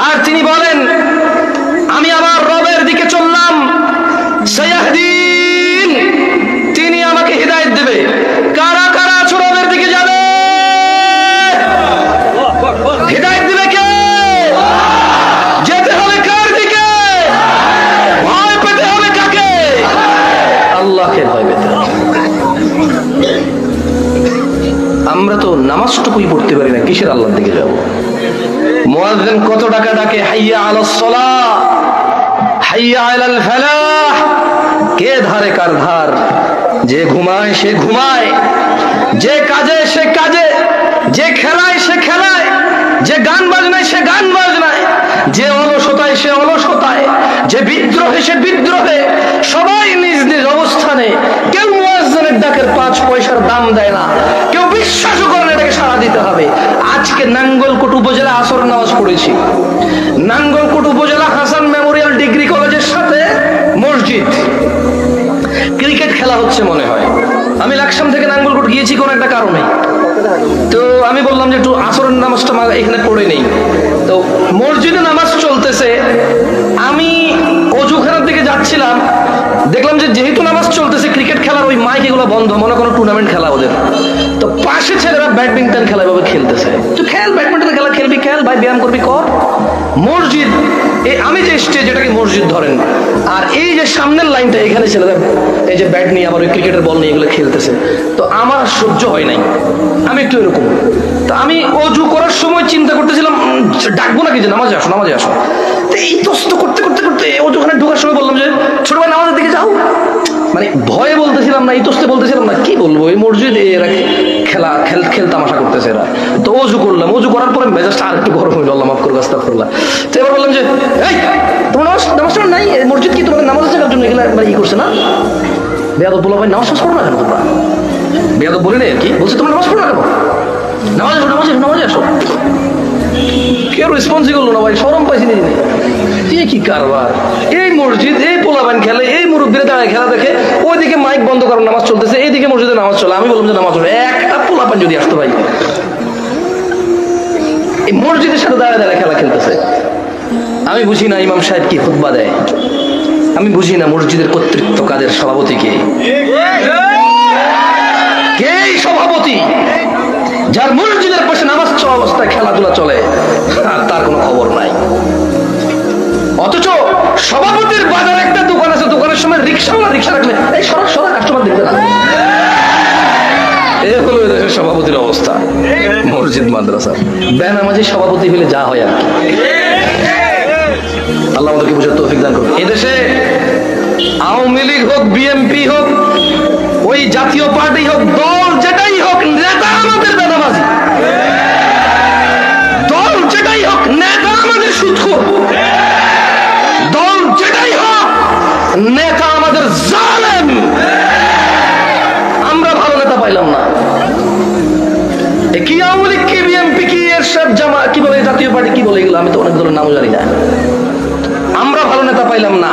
আর তিনি বলেন আমরা তো নামাজটুকুই পড়তে পারি না, কিসের আল্লাহর দিকে যাব? মুয়াজ্জিন কত টাকা ডাকে, হাইয়া আলাস হাইয়া আলাল ফালাহ। কে ধারে কার ধার? যে ঘুমায় সে ঘুমায়, যে কাজে সে কাজে, যে খেলায় সে খেলায়, যে গান বাজনায় সে গান বাজনায়, যে অলসতায় সে অলসতায়, যে বিদ্রোহে সে বিদ্রোহে, সবাই নিজ নিজ অবস্থানে কেউ মুয়াজ্জিনের ডাকের পাঁচ পয়সার দাম দেয় না। কেউ বিশ্বাসও করে না এটাকে সাড়া দিতে হবে। আজকে নাঙ্গলকোট উপজেলা আসর নামাজ পড়েছি। নাঙ্গলকোট উপজেলা হাসান মেমোরিয়াল ডিগ্রি কলেজের সাথে মসজিদ। ক্রিকেট খেলা হচ্ছে মনে হয়। আমি লাকসাম থেকে নাঙ্গলকোট গিয়েছি কোনো একটা কারণে। তো আমি বললাম যে একটু আসরের নামাজটা এখানে পড়ে নেই। তো মসজিদে নামাজ চলতেছে। আমি অজুখানার দিকে যাচ্ছিলাম। দেখলাম যে যেহেতু নামাজ চলতেছে ক্রিকেট খেলার ওই বন্ধ, মনে কোনো টুর্নামেন্ট খেলা ওদের। তো পাশে ছেলেরা ব্যাডমিন্টন খেলা এভাবে খেলতেছে। তুই খেল ব্যাডমিন্টন খেলা খেলবি, খেল, ভাই, ব্যায়াম করবি, কর। মসজিদ, এই আমি যে স্টেজ এটাকে মসজিদ ধরেন, আর এই যে সামনের লাইনটা, এখানে ছেলেরা এই যে ব্যাট নিয়ে আবার ওই ক্রিকেটের বল নিয়ে এগুলো খেলতেছে। তো আমার সহ্য হয় নাই। আমি একটু এরকম। তো আমি অজু করার সময় চিন্তা করতেছিলাম ডাকবো নাকি যে নামাজে আসো নামাজে আসো। তো এই তস্ত করতে করতে করতে অজুখানে ঢোকার সময় বললাম যে, ছোট ভাই, নামাজের দিকে যাও। মানে ভয়ে বলতেছিলাম না, ইতস্তে বলতেছিলাম না, কি বলব? এই মসজিদে এরা খেলা, খেল খেল তামাশা করতেছে এরা। তো অজু করলাম, অজু করার পরে মেজাজটা আর একটু গরম হইল, আল্লাহ মাফ করব আস্তাক করলাম তো এবার বললাম যে, এই, তোমার নামাজ নামাজ নাই? মসজিদ কি তোমাদের নামাজ জায়গার জন্য এগুলা ই করছে না? বেয়াদ বলো ভাই, নামাজ টামাজ পড়ো না কেন তোমরা? বেয়াদ বলে নেই আর কি, বলছে, তোমরা নামাজ পড়ো না কেন? নামাজ নামাজ নামাজ আসো। কেউ রেসপন্সই করল না ভাই সরম পাইছি নিজে এ কি কারবার এই মসজিদ এই পোলাবান খেলে এই মুরব্বীরা দাঁড়ায় খেলা দেখে ওইদিকে মাইক বন্ধ করার নামাজ চলতেছে এইদিকে মসজিদে নামাজ চলে আমি বললাম যে নামাজ চলে একটা পোলাপান যদি আসতো ভাই এই মসজিদের সাথে দাঁড়ায় দাঁড়ায় খেলা খেলতেছে আমি বুঝি না ইমাম সাহেব কি খুতবা দেয় আমি বুঝি না মসজিদের কর্তৃত্ব কাদের সভাপতি কে সভাপতি যার মসজিদের অবস্থায় খেলাধুলা চলে তার কোনো খবর নাই। অথচ সভাপতির বাজারে একটা দোকান আছে, দোকানের সময় রিক্সাওয়ালা রিক্সা রাখলে, এই সরা সরা কাস্টমার দেখবে না সভাপতির অবস্থা, মসজিদ, মাদ্রাসা। বেনামাজি সভাপতি হলে যা হয় আর কি। আল্লাহ আমাদেরকে বুঝার তৌফিক দান করুন এদেশে আওয়ামী লীগ হোক, বিএনপি হোক, ওই জাতীয় পার্টি হোক, দল যেটাই হোক, নেতা আমাদের হোক নেতা আমাদের সুৎখোর দল যেটাই হোক, নেতা আমাদের জালেম। আমরা ভালো নেতা পাইলাম না। কি আওয়ামী লীগ, কি বিএনপি কি এরশাদ জামা কি বলে জাতীয় পার্টি, কি বলে এগুলো? আমি তো অনেক ধরনের নামও জানি না। আমরা ভালো নেতা পাইলাম না।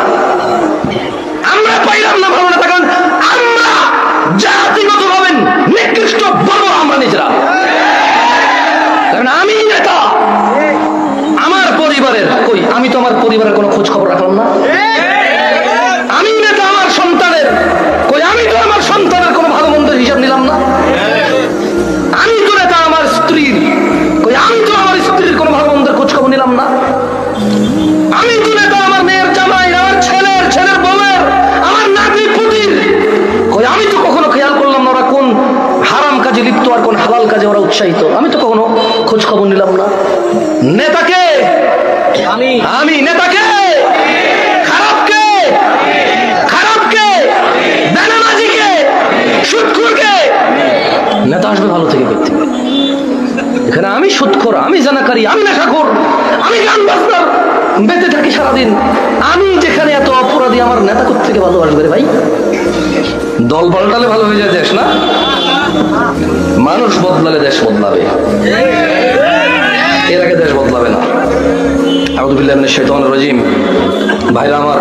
পরিবারের কোনো খোঁজ খবর রাখলাম সুৎখোর, আমি জানাকারী, আমি নেশাখোর আমি গান বাজনার, বেঁচে থাকি সারাদিন। আমি যেখানে এত অপরাধী, আমার নেতা থেকে রে ভাই? দল পাল্টালে ভালো হয়ে যায় দেশ, না? মানুষ বদলালে দেশ বদলাবে। এর আগে দেশ বদলাবে না। আউদুবিল্লাহ শৈতান রাজিম। ভাইরা আমার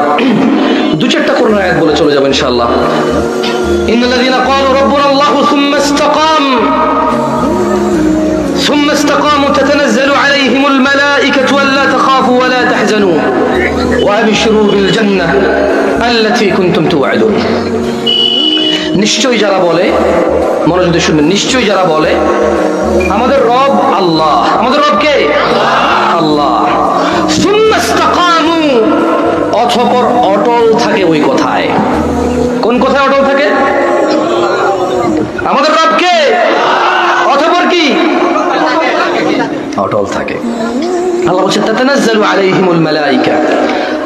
দু চারটা করোনা আয়াত বলে চলে যাবেন ইনশাআল্লাহ। ইন্নাল্লাযীনা ক্বালু রাব্বুনা আল্লাহু تخافوا ولا تحزنوا وابشروا بالجنة التي كنتم توعدون নিশ্চয়ই যারা বলে মনোযোগ দিয়ে শুনবেন নিশ্চয়ই যারা বলে আমাদের রব আল্লাহ আমাদের রব কে আল্লাহ সুম্মা ইস্তাকামু, অতঃপর অটল থাকে ওই কথায় কোন কথায় অটল থাকে আমাদের রব কে অতঃপর কি অটল থাকে আল্লাহ বলছে, তাতানাজ্জালু আলাইহিমুল মালাইকা।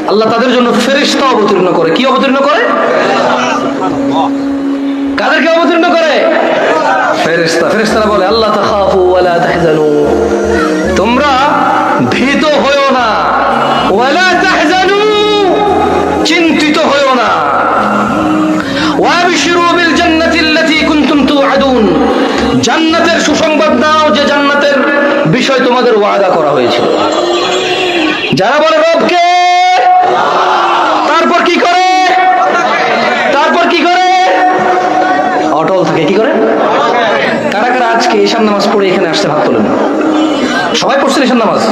আল্লাহ তাদের জন্য ফেরেশতা অবতীর্ণ করে। কি অবতীর্ণ করে? কাদেরকে অবতীর্ণ করে? ফেরেশতা। ফেরেশতারা বলে, আল্লাহ তাখাফু ওয়ালা তাহজানু। তোমরা ভীত হয়ো না। ওয়ালা তাহজানু। চিন্তিত হয়ো না। ওয়াবশিরু বিল জান্নাতি আল্লাতী কুনতুম তুআদুন জান্নাতের সুসংবাদ দাও। তোমাদের ওয়াদা করা হয়েছিল। যারা বলে রবকে, তারপর কি করে? তারপর কি করে? অটল থাকে, কি করে? কারা কারা আজকে ঈশান নামাজ পড়ে এখানে আসতে হাত তোলেন সবাই পড়ছেন ঈশান নামাজ?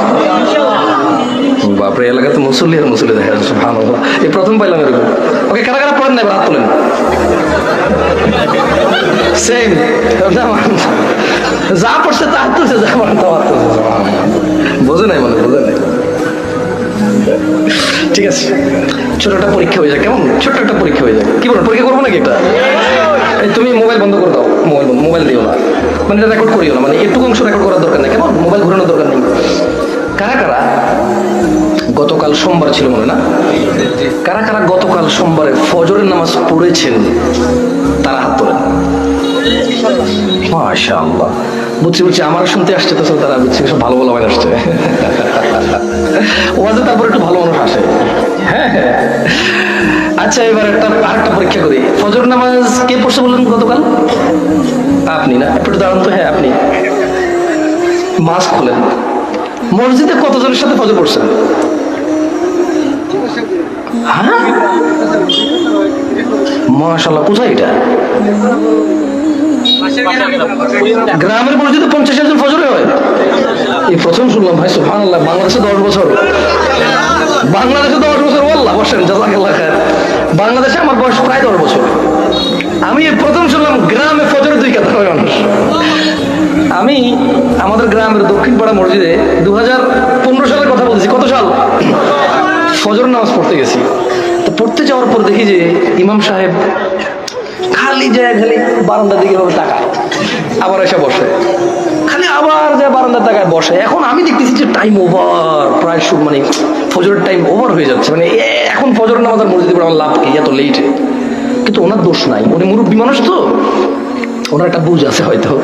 বাপরে এলাকাতে মুসল্লি আর মুসল্লি দেখা যাচ্ছে ভালো এই প্রথম পাইলাম এরকম। ওকে, কারা কারা পড়েন না হাত তোলেন সেম যা পড়ছে তা তুলছে, যা পড়ে তা তুলছে। বোঝে নাই মানে বোঝে নাই। ঠিক আছে, ছোট একটা পরীক্ষা হয়ে যায় কেমন? ছোট্ট একটা পরীক্ষা হয়ে যায় কি বলো পরীক্ষা করব নাকি এটা তুমি মোবাইল বন্ধ করে দাও মোবাইল মোবাইল দিও না। মানে এটা রেকর্ড করিও না মানে একটু অংশ রেকর্ড করার দরকার নেই, কেমন? মোবাইল ঘোরানোর দরকার নেই। কারা কারা গতকাল সোমবার ছিল মনে না? কারা কারা গতকাল সোমবারে ফজরের নামাজ পড়েছেন, তারা হাত আল্লাহ বুঝছি বুঝছি, আমার শুনতে আসছে তো তারা বুঝছি সব ভালো ভালো আসছে। ওয়াজে তারপর একটু ভালো মানুষ আসে। হ্যাঁ হ্যাঁ। আচ্ছা এবার একটা, আরেকটা পরীক্ষা করি। ফজর নামাজ কে পড়ছে বললেন গতকাল? আপনি না? একটু দাঁড়ান তো হ্যাঁ আপনি। মাস্ক খোলেন মসজিদে কতজনের সাথে ফজর পড়ছেন? হ্যাঁ? মাশাল্লাহ কোথায় এটা? গ্রামের মসজিদে পঞ্চাশ হাজার ফজরে হয়? এই প্রথম শুনলাম, ভাই সুহান আল্লাহ বাংলাদেশে দশ বছর। বাংলাদেশে দশ বছর বললাম বসেন, জাজাকাল্লাহ খায়ের। বাংলাদেশে আমার বয়স প্রায় দশ বছর। আমি প্রথম শুনলাম, গ্রামে ফজরে দুই কাতার হয় মানুষ। আমি আমাদের গ্রামের দক্ষিণ পাড়া মসজিদে দু হাজার পনেরো সালের কথা বলছি কত সাল? ফজর নামাজ পড়তে গেছি। তো পড়তে যাওয়ার পর দেখি যে ইমাম সাহেব খালি যায় খালি বারান্দার দিকে তাকায়। আবার এসে বসে। খালি আবার যায় বারান্দার তাকায় বসে। এখন আমি দেখতেছি যে টাইম ওভার প্রায় সু- মানে ফজরের টাইম ওভার হয়ে যাচ্ছে। মানে এখন ফজর নামাজ আর মসজিদে আমার লাভ কি? এত লেটে কিন্তু ওনার দোষ নাই। উনি মুরব্বী মানুষ তো। ওনার একটা বুঝ আছে হয়তো।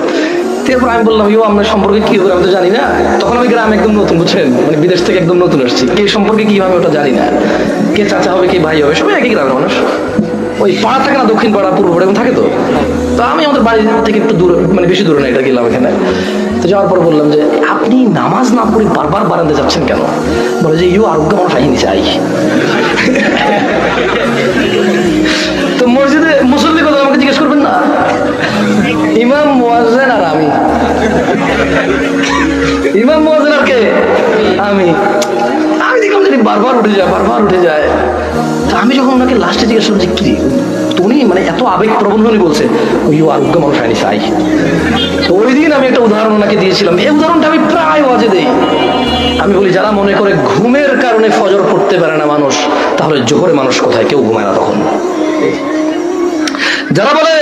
তারপর আমি বললাম ইউ আপনার সম্পর্কে কি হবে? আমি তো জানি না। তখন আমি গ্রামে একদম নতুন, বুঝছেন? মানে বিদেশ থেকে একদম নতুন আসছি। কে সম্পর্কে কি হবে ওটা জানি না। কে চাচা হবে, কে ভাই হবে, সবাই একই গ্রামের মানুষ। ওই পাড়া থাকে না দক্ষিণ পাড়া পূর্ব পাড়া থাকে তো? তো আমি আমাদের বাড়ি থেকে একটু দূরে মানে বেশি দূরে না, এটা গেলাম এখানে। তো যাওয়ার পর বললাম যে, আপনি নামাজ না পড়ে বারবার বারান্দে যাচ্ছেন কেন? বলে যে, ইউ আরোগ্য মানুষ আইনি চাই তো মসজিদে মুসল্লি কথা আমাকে জিজ্ঞেস করবেন না? ইমাম মোয়াজ্জেন আর আমি। ইমাম মোয়াজ্জেন আর কে? আমি। আমি দেখলাম যে বারবার উঠে যায়, বারবার উঠে যায়। আমি যখন ওনাকে লাস্টে জিজ্ঞেস করলাম যে, কি উনি মানে এত আবেগ প্রবণ উনি বলছে? ওই আরোগ্য মানুষ আইনি চাই। তো ওই দিন আমি একটা উদাহরণ ওনাকে দিয়েছিলাম। এই উদাহরণটা আমি প্রায় ওয়াজে দেই। আমি বলি, যারা মনে করে ঘুমের কারণে ফজর পড়তে পারে না মানুষ, তাহলে জোহরে মানুষ কোথায়? কেউ ঘুমায় না তখন। যারা বলে,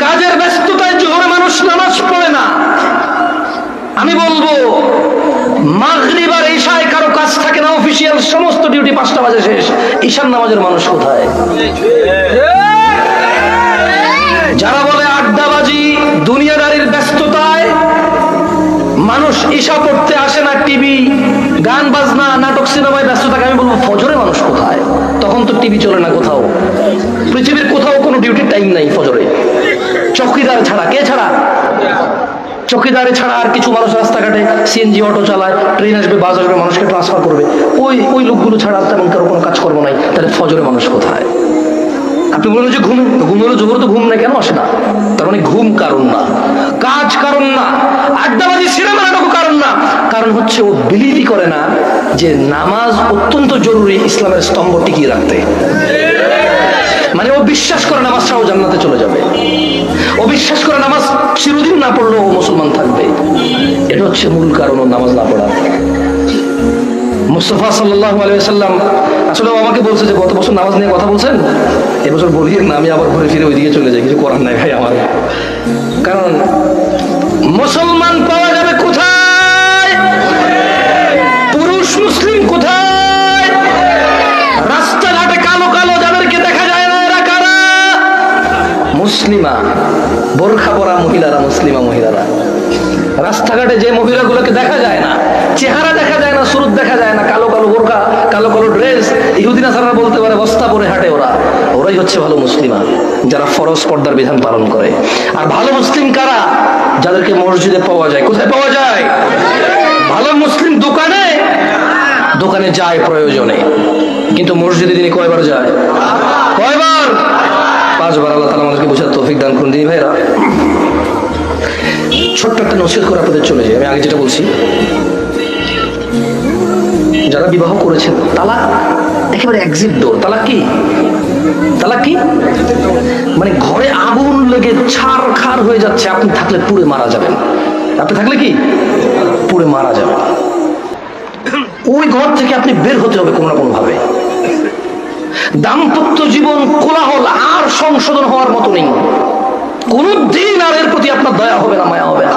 কাজের ব্যস্ততায় জোহরে মানুষ নামাজ পড়ে না। আমি বলব, মাগরিব আর ঈশায় কারও কাজ থাকে না অফিসিয়াল সমস্ত ডিউটি পাঁচটা বাজে শেষ। ঈশান নামাজের মানুষ কোথায়? যারা বলে আড্ডাবাজি, দুনিয়াদারির ব্যস্ততায়, মানুষ ঈশা পড়তে আসে না টিভি, গান, বাজনা, নাটক, সিনেমায় ব্যস্ত থাকে আমি বলব, ফজরে মানুষ কোথায়? তখন তো টিভি চলে না কোথাও। পৃথিবীর কোথাও কোনো ডিউটির টাইম নাই ফজরে। চৌকিদার ছাড়া, কে ছাড়া? চৌকিদারে ছাড়া আর কিছু মানুষ রাস্তাঘাটে সিএনজি অটো চালায় ট্রেন আসবে বাস আসবে, মানুষকে ট্রান্সফার করবে। ওই ওই লোকগুলো ছাড়া তেমন কারও কোনো কাজকর্ম নাই তাহলে ফজরে মানুষ কোথায়? আপনি বললেন যে ঘুম ঘুম হলো জোহর তো ঘুম না কেন আসে না? তার মানে ঘুম কারণ না, কাজ কারণ না, আড্ডাবাজি, সিনেমা নাটক কারণ না। কারণ হচ্ছে ও বিলিভই করে না যে নামাজ অত্যন্ত জরুরি ইসলামের স্তম্ভ টিকিয়ে রাখতে। মানে ও বিশ্বাস করে নামাজ ছাড়াও জান্নাতে চলে যাবে। ও বিশ্বাস করে নামাজ চিরদিন না পড়লেও মুসলমান থাকবে। এটা হচ্ছে মূল কারণ নামাজ না পড়া। মুস্তফা আলাইসাল্লাম আসলে আমাকে বলছে যে, গত বছর নামাজ নিয়ে কথা বলছেন? এবছর বলি না, আমি আবার ঘুরে ফিরে ওইদিকে চলে যাই। কিছু করার নাই ভাই আমার। কারণ মুসলমান পাওয়া যাবে কোথায়? পুরুষ, মুসলিম কোথায়? কালো কালো দেখা যায় না মুসলিমা। বোরখা পরা মহিলারা, মুসলিমা মহিলারা। রাস্তাঘাটে যে মহিলাগুলোকে দেখা যায় না, চেহারা দেখা যায় না, সুরত দেখা যায় না, কালো কালো বোরখা, কালো কালো ড্রেস, ইহুদিনা সারা বলতে পারে, বস্তা পরে হাঁটে ওরা। ওরাই হচ্ছে ভালো মুসলিমা, যারা ফরজ পর্দার বিধান পালন করে। আর ভালো মুসলিম কারা? যাদেরকে মসজিদে পাওয়া যায়। কোথায় পাওয়া যায়? ভালো মুসলিম দোকানে। দোকানে যায় প্রয়োজনে। কিন্তু মসজিদে তিনি কয়বার যায়? কয়বার? পাঁচবার আল্লাহ তালা আমাদেরকে বোঝার তৌফিক দান করুন। দিদি ভাইরা ছোট্ট একটা নসিহত করে আপনাদের চলে যাই। আমি আগে যেটা বলছি, যারা বিবাহ করেছেন তালাক একেবারে এক্সিট ডোর তালাক কি? তালাক কি? মানে ঘরে আগুন লেগে ছাড় খার হয়ে যাচ্ছে, আপনি থাকলে পুড়ে মারা যাবেন। আপনি থাকলে কি? পুড়ে মারা যাবেন। ওই ঘর থেকে আপনি বের হতে হবে কোনো না কোনো ভাবে দাম্পত্য জীবন কোলাহল আর সংশোধন হওয়ার মতো নেই। কোনদিন আর এর প্রতি আপনার দয়া হবে না, মায়া হবে না।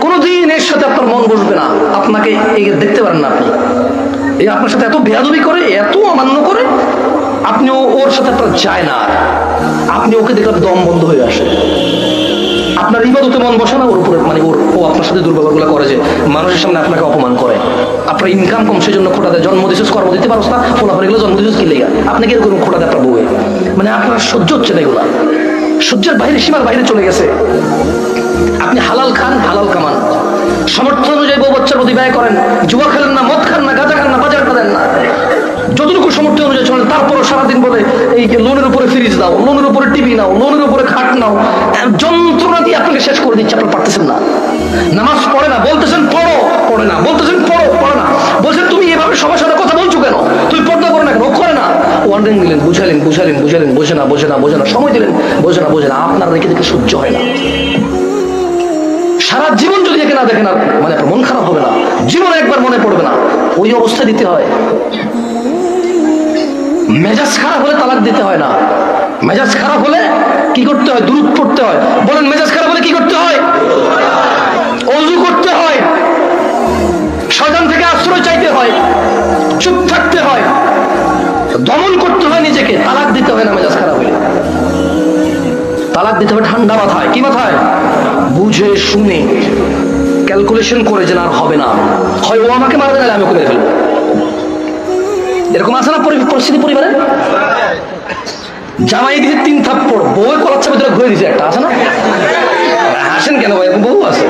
কোনদিন এর সাথে আপনার মন বসবে না। আপনাকে দেখতে পারেন না আপনি। এই আপনার সাথে এত বেয়াদবি করে, এত অমান্য করে আপনি ওর সাথে আপনার যায় না। আপনি ওকে দেখলে দম বন্ধ হয়ে আসে। আপনার ইবাদতে মন বসে না ওর উপরে মানে ওর ও আপনার সাথে দুর্ব্যবহারগুলো করে যে মানুষের সামনে আপনাকে অপমান করে। আপনার ইনকাম কম সেই জন্য খোটা দেয় জন্ম দিছিস, কর্ম দিতে পারো না, ফোলা হয়ে গেলে জন্ম দিছিস কি লেগা? আপনাকে এরকম খোটা দেয় আপনার বউয়ে মানে আপনার সহ্য হচ্ছে না এগুলা। সহ্যের বাইরে, সীমার বাইরে চলে গেছে। আপনি হালাল খান, হালাল কামান। সমর্থ অনুযায়ী বউ বাচ্চার প্রতি ব্যয় করেন। জুয়া খেলেন না, মদ খান না, গাঁজা খান না, বাজার দেন না। যতটুকু সমর্থ অনুযায়ী চলেন, তারপরও সারাদিন বলে, এই লোনের উপরে ফ্রিজ দাও লোনের উপরে টিভি নাও লোনের উপরে খাট নাও দিয়ে আপনাকে শেষ করে দিচ্ছে, আপনার পারতেছেন না। নামাজ পড়ে না, বলতেছেন পড়ো, পড়ে না, বলতেছেন পড়ো, পড়ে না। বলছেন তুমি এভাবে সবার সাথে কথা বলছো কেন? তুমি পর্দা করো না কেন? করে না। ওয়ার্নিং দিলেন বুঝালেন বুঝালেন বুঝালেন বোঝে না বোঝে না বোঝে না, সময় দিলেন বোঝে না বোঝে না। আপনার রেখে দেখে সহ্য হয় না। সারা জীবন যদি একে না দেখেন, আর মানে আপনার মন খারাপ হবে না। জীবনে একবার মনে পড়বে না। ওই অবস্থা দিতে হয়। মেজাজ খারাপ হলে তালাক দিতে হয় না। মেজাজ খারাপ হলে কি করতে হয়? দূর পড়তে হয়। বলেন, মেজাজ খারাপ হলে কি করতে হয়? অজু করতে হয়। শয়তান থেকে আশ্রয় চাইতে হয়। চুপ থাকতে হয়। দমন করতে হয় নিজেকে। তালাক দিতে হয় না মেজাজ খারাপ হলে। তালাক দিতে হবে, ঠান্ডা মাথায়। কি মাথায়? বুঝে শুনে ক্যালকুলেশন করে যে না হবে না। হয় ও আমাকে মারবে, নাহলে আমি ওকে মেরে ফেলব। এরকম আছে না পরি- পরিস্থিতি পরিবারে? জামাই দিয়ে তিন থাপ্পড়। বউ কলার চাপে ধরে ঘুরে দিছে একটা আছে না? হাসেন কেন ভাই? বউ আছে?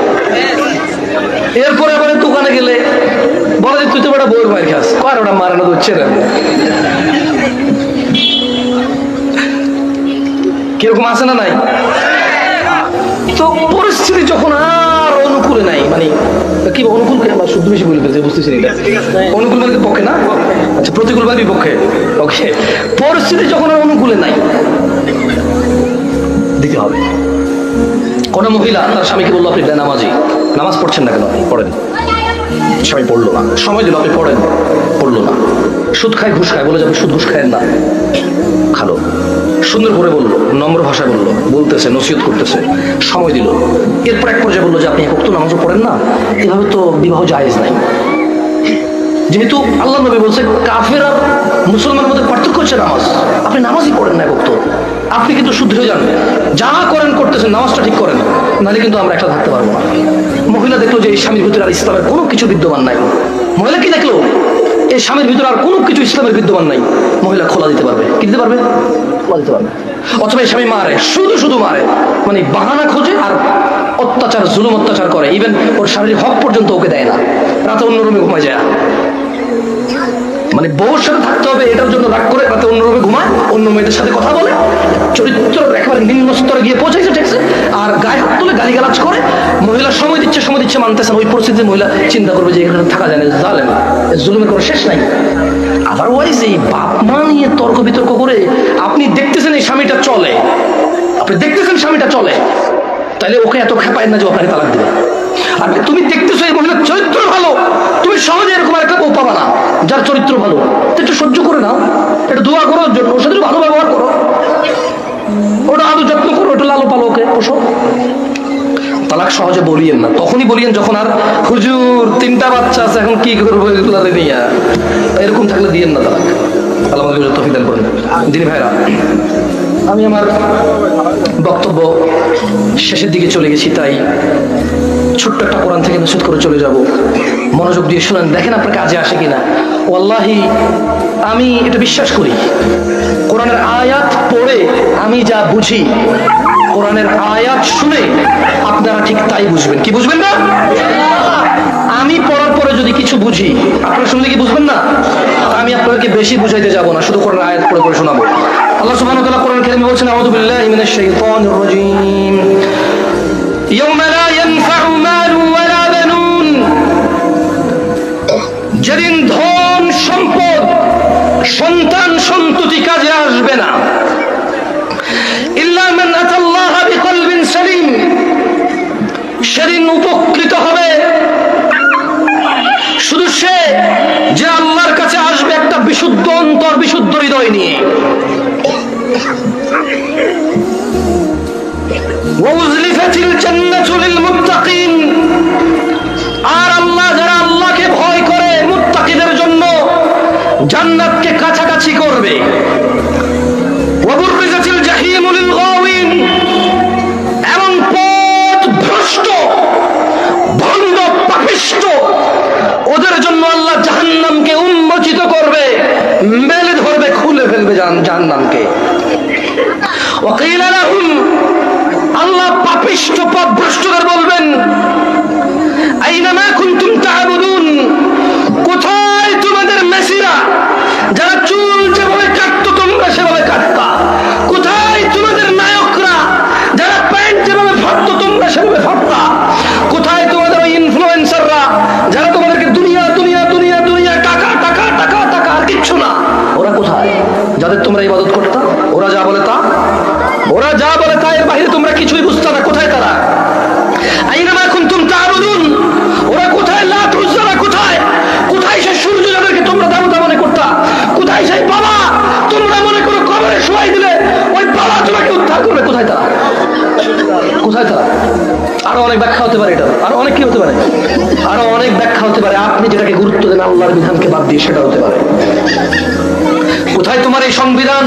এরপরে আবার দোকানে গেলে বলে যে তুই তো একটা বউয়ের মায়ের খাস। কয় আর ওটা মারানো হচ্ছে না? কীরকম আছে না নাই? তো পরিস্থিতি যখন আর অনুকূলে নাই মানে কি অনুকূল কে? আমার শুদ্ধ বেশি বলে ফেলছে বুঝতেছি না। এটা। অনুকূল মানে পক্ষে না? আচ্ছা প্রতিকূল মানে বিপক্ষে ওকে পরিস্থিতি যখন আর অনুকূলে নাই। দিতে হবে। কোন মহিলা তার স্বামীকে বলল, আপনি নামাজি নামাজ পড়ছেন না কেন? পড়েন। স্বামী পড়ল না। সময় দিল, আপনি পড়েন। পড়ল না। সুদ খায়, ঘুষ খায়, বলে যে আপনি সুদ ঘুষ খায়েন না। খালো। সুন্দর করে বলল, নম্র ভাষায় বলল, বলতেছে, নসিহত করতেছে। সময় দিল। এরপর এক পর্যায়ে বলল যে, আপনি একক তো নামাজও পড়েন না? এভাবে তো বিবাহ জায়েজ নাই। যেহেতু আল্লাহ নবী বলছে, কাফের আর মুসলমানের মধ্যে পার্থক্য হচ্ছে নামাজ। আপনি নামাজই করেন না একক তো আপনি কিন্তু হয়ে যান। যা করেন, করতেছেন, নামাজটা ঠিক করেন। নাহলে কিন্তু আমরা একটা থাকতে পারব না। মহিলা দেখল যে এই স্বামীর ভিতরে আর ইসলামের কোনো কিছু বিদ্যমান নাই। মহিলা কি দেখল? এই স্বামীর ভিতরে আর কোনো কিছু ইসলামের বিদ্যমান নাই। মহিলা খোলা দিতে পারবে। কি দিতে পারবে? খোলা দিতে পারবে। অথবা এই স্বামী মারে, শুধু শুধু মারে। মানে বাহানা খোঁজে আর অত্যাচার, জুলুম অত্যাচার করে। ইভেন ওর শারীরিক হক পর্যন্ত ওকে দেয় না। রাতে অন্য রুমে ঘুমায় যায়। মানে বউর সাথে থাকতে হবে, এটার জন্য রাগ করে রাতে অন্য রূপে ঘুমায়, অন্য মেয়েদের সাথে কথা বলে, চরিত্র একেবারে নিম্ন স্তরে গিয়ে পৌঁছাইছে ঠেকছে আর গায়ে হাত তুলে গালিগালাজ করে, মহিলা সময় দিচ্ছে সময় দিচ্ছে মানতেছেন ওই পরিস্থিতিতে মহিলা চিন্তা করবে যে এখানে থাকা যায় না জালে না জুলুমের কোনো শেষ নাই। আদারওয়াইজ এই বাপ মা নিয়ে তর্ক বিতর্ক করে আপনি দেখতেছেন এই স্বামীটা চলে। আপনি দেখতেছেন স্বামীটা চলে। তাহলে ওকে এত খেপায় না যে ও আপনাকে তালাক দেবে। আর তুমি দেখতেছো এই মহিলার চরিত্র ভালো। তুমি সহজে এরকম একটা বউ পাবা না, যার চরিত্র ভালো। একটু সহ্য করে নাও, একটু দোয়া করো জন্য, ওর সাথে ভালো ব্যবহার করো। ওটা আদৌ যত্ন করো ওটা লালো পালো ওকে পোষো তালাক সহজে বলিয়েন না। তখনই বলিয়েন যখন আর, হুজুর, তিনটা বাচ্চা আছে, এখন কি করব নিয়ে? এরকম থাকলে দিয়েন না তালাক। আল্লাহ আমাদের তফিক করেন। দিনী ভাইরা, আমি আমার বক্তব্য শেষের দিকে চলে গেছি, তাই ছোট্ট একটা কোরআন থেকে নিষেধ করে চলে যাব। মনোযোগ দিয়ে শুনেন, দেখেন আপনার কাজে আসে কিনা। ওয়াল্লাহি, আমি এটা বিশ্বাস করি। কোরআনের আয়াত পড়ে আমি যা বুঝি, কোরআনের আয়াত শুনে আপনারা ঠিক তাই বুঝবেন। কি বুঝবেন না? আমি পড়ার পরে যদি কিছু বুঝি, আপনারা শুনলে কি বুঝবেন না? আমি আপনাদেরকে বেশি বুঝাইতে যাব না, শুধু কোরআন আয়াত পড়ে পড়ে শোনাবো। আল্লাহ সুবহানাহু ওয়া তাআলা কোরআন কারীমে বলছেন, আউযু বিল্লাহি মিনাশ শাইতানির রাজীম। সন্তান সন্ততি কাজে আসবে না ইল্লা মান আতাল্লাহ বিকলবিন সালিম সেদিন উপকৃত হবে শুধু সে যে আল্লাহর কাছে আসবে একটা বিশুদ্ধ অন্তর বিশুদ্ধ হৃদয় নিয়ে وأزلفت الجنة للمتقين হবে। ওদের জন্য আল্লাহ জাহান্নামকে উন্মোচিত করবে, মেলে ধরবে, খুলে ফেলবে জাহান্নামকে। আল্লাহ পাপিষ্ট, পথ ভ্রষ্টদের বলবেন আইনামা কুন্তুম তাহার ব্যাখ্যা হতে পারে এটা। আরও অনেক কি হতে পারে? আরও অনেক ব্যাখ্যা হতে পারে। আপনি যেটাকে গুরুত্ব দেন আল্লাহর বিধানকে বাদ দিয়ে সেটা হতে পারে। কোথায় তোমার এই সংবিধান?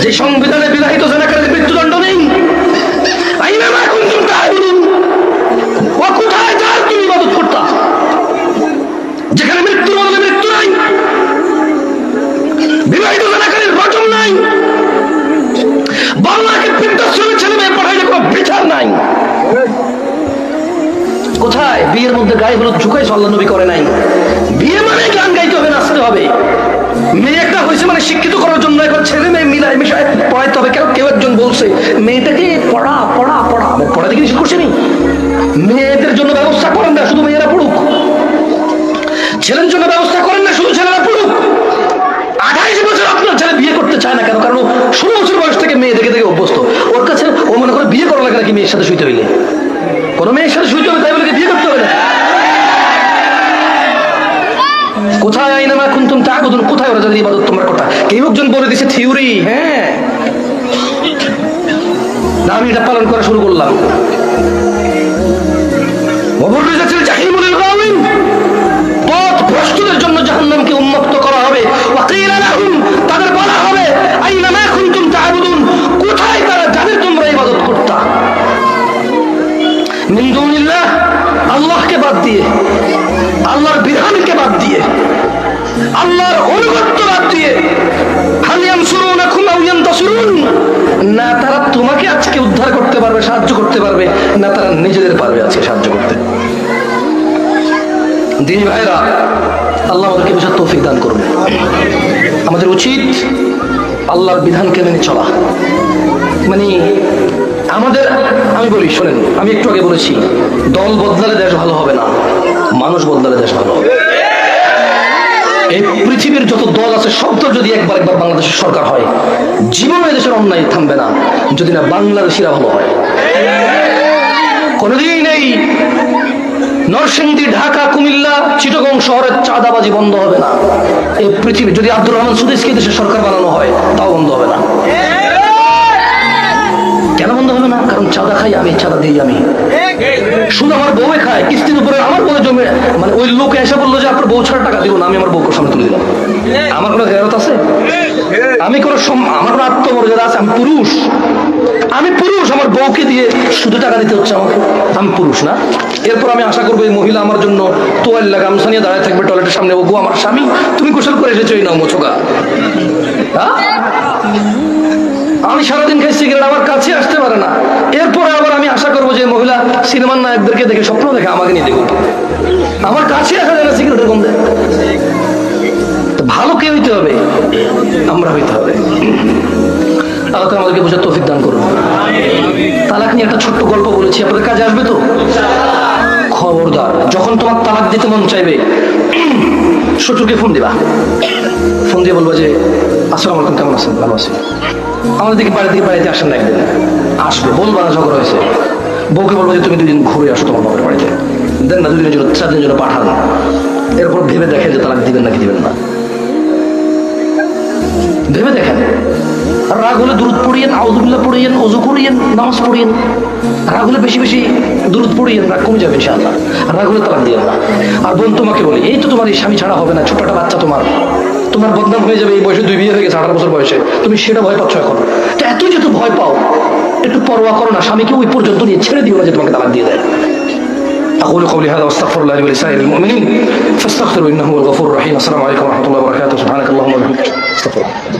যে সংবিধানে বিবাহিত জেনাকারীদের মৃত্যুদণ্ড নেই? জেনাকারীর বাংলাকে বৃদ্ধাশ্রমে ছেলে মেয়ে পড়াইলে কোনো বিচার নাই। কোথায়? বিয়ের মধ্যে গায়ে হলুদ ঝুঁকাইছো আল্লাহ নবী করে নাই। বিয়ে মানে গান গাইতে হবে, নাচতে হবে। মেয়ে একটা হয়েছে মানে শিক্ষিত করার জন্য একবার ছেলে মেয়ে মিলায় মিশায় পড়াইতে হবে কেউ কেউ একজন বলছে, মেয়েটাকে পড়া পড়া পড়া। পড়া দেখে নিষেধ করছি মেয়েদের জন্য ব্যবস্থা করেন না, শুধু মেয়েরা পড়ুক। ছেলের জন্য ব্যবস্থা করেন না, শুধু ছেলেরা পড়ুক। আঠাইশ বছর আপনার ছেলে বিয়ে করতে চায় না কেন? কারণ ষোলো বছর বয়স থেকে মেয়ে দেখে দেখে অভ্যস্ত। ওর কাছে ও মনে করে বিয়ে করা লাগে নাকি মেয়ের সাথে শুইতে হইলে? কোনো মেয়ের সাথে শুইতে হবে তাই বলে কি বিয়ে করতে হবে না কোথায় আইনামা কুনতুম কোথায় ওরা যাদের ইবাদত তোমরা করতা? কেউ একজন বলে দিছে থিওরি হ্যাঁ। আমি এটা পালন করা শুরু করলাম। ওয়াবুররিজাতিল জাহিমু লিল গাওয়িন পথ ভ্রষ্টদের জন্য জাহান্নামকে উন্মুক্ত করা হবে। ওয়াকিলা লাহুম তাদের বলা হবে আইনামা কুনতুম তা'বুদুন কোথায় তারা যাদের তোমরা ইবাদত করতা? আল্লাহকে বাদ দিয়ে। আল্লাহর অনুগত্য বাদ দিয়ে না, তারা তোমাকে আজকে উদ্ধার করতে পারবে, সাহায্য করতে পারবে, না তারা নিজেদের পারবে আজকে সাহায্য করতে। দিনী ভাইরা আল্লাহ আমাদেরকে বুঝার তৌফিক দান করবে আমাদের উচিত আল্লাহর বিধানকে মেনে চলা। মানে আমাদের, আমি বলি, শোনেন, আমি একটু আগে বলেছি, দল বদলালে দেশ ভালো হবে না, মানুষ বদলালে দেশ ভালো হবে। এই পৃথিবীর যত দল আছে সব দল যদি একবার একবার বাংলাদেশের সরকার হয়, জীবনে দেশের অন্যায় থামবে না, যদি না বাংলাদেশিরা ভালো হয়। কোনোদিনই নেই নরসিংদী, ঢাকা, কুমিল্লা, চিটগং শহরের চাঁদাবাজি বন্ধ হবে না। এই পৃথিবী, যদি আব্দুর রহমান সুদেশকে দেশের সরকার বানানো হয়, তাও বন্ধ হবে না। কেন বন্ধ হবে না? কারণ চাঁদা খাই আমি, চাঁদা দিই আমি। শুধু আমার বউয়ে খায়, কিস্তির উপরে আমার বউ জমে। মানে ওই লোক এসে বলল যে, আপনার বউ ছাড়া টাকা দিব না, আমি আমার বউকে সামনে তুলে দিলাম। আমার কোনো গেরত আছে? আমি কোনো আমার কোনো আত্মমর্যাদা আছে? আমি পুরুষ। আমি পুরুষ, আমার বউকে দিয়ে শুধু টাকা দিতে হচ্ছে আমাকে। আমি পুরুষ না। এরপর আমি আশা করব এই মহিলা আমার জন্য তোয়াল্লা গামছা নিয়ে দাঁড়ায় থাকবে, টয়লেটের সামনে। ও আমার স্বামী, তুমি গোসল করে এসেছ, এই নাও মোছোকা হ্যাঁ? আমি সারাদিন খাই সিগারেট, আমার কাছে আসতে পারে না। এরপরে আবার আমি আশা করব যে মহিলা সিনেমার নায়কদেরকে দেখে স্বপ্ন দেখে আমাকে নিয়ে দেখুন আমার কাছে আসা যায় না সিগারেটের গন্ধে। ভালো কে হইতে হবে? আমরা হইতে হবে। আল্লাহ আমাদেরকে বোঝার তৌফিক দান করুন। তালাক নিয়ে একটা ছোট্ট গল্প বলেছি, আপনাদের কাজে আসবে তো? খবরদার, যখন তোমার তালাক দিতে মন চাইবে, শ্বশুরকে ফোন দিবা। ফোন দিয়ে বলব যে, আসসালামু আলাইকুম, কেমন আছেন? ভালো আছি। আমাদের দিকে বাড়ির দিকে বাড়িতে আসেন একদিন। আসবে বলবা না ঝগড়া হয়েছে। বউকে বলব যে, তুমি দুদিন ঘুরে আসো তোমার বাবার বাড়িতে। দেন না, দুদিনের জন্য, চার দিনের জন্য পাঠান। এরপর ভেবে দেখেন যে তালাক দিবেন নাকি দিবেন না। ভেবে দেখেন। রাগ হলে দূরত পড়িয়েন আউদুল্লাহ পড়িয়েন অজু করিয়েন, নামাজ পড়িয়েন। রাগ হলে বেশি বেশি দূরত পড়িয়েন, রাগ কমে যাবে ইনশাআল্লাহ। রাগ হলে তালাক দিয়েন না। আর বোন, তোমাকে বলি, এই তো তোমার এই স্বামী ছাড়া হবে না ছোট একটা বাচ্চা তোমার। তোমার বদনাম হয়ে যাবে এই বয়সে দুই বিয়ে হয়ে গেছে আঠারো বছর বয়সে তুমি সেটা ভয় পাচ্ছ এখন তো এত যেহেতু ভয় পাও একটু পরোয়া করো না স্বামীকে ওই পর্যন্ত নিয়ে ছেড়ে দিও না যে তোমাকে তালাক দিয়ে দেয় أقول قولي هذا واستغفر الله لي ولسائر المؤمنين فاستغفروا إنه هو الغفور الرحيم السلام عليكم ورحمة الله وبركاته سبحانك اللهم وبحمدك استغفر الله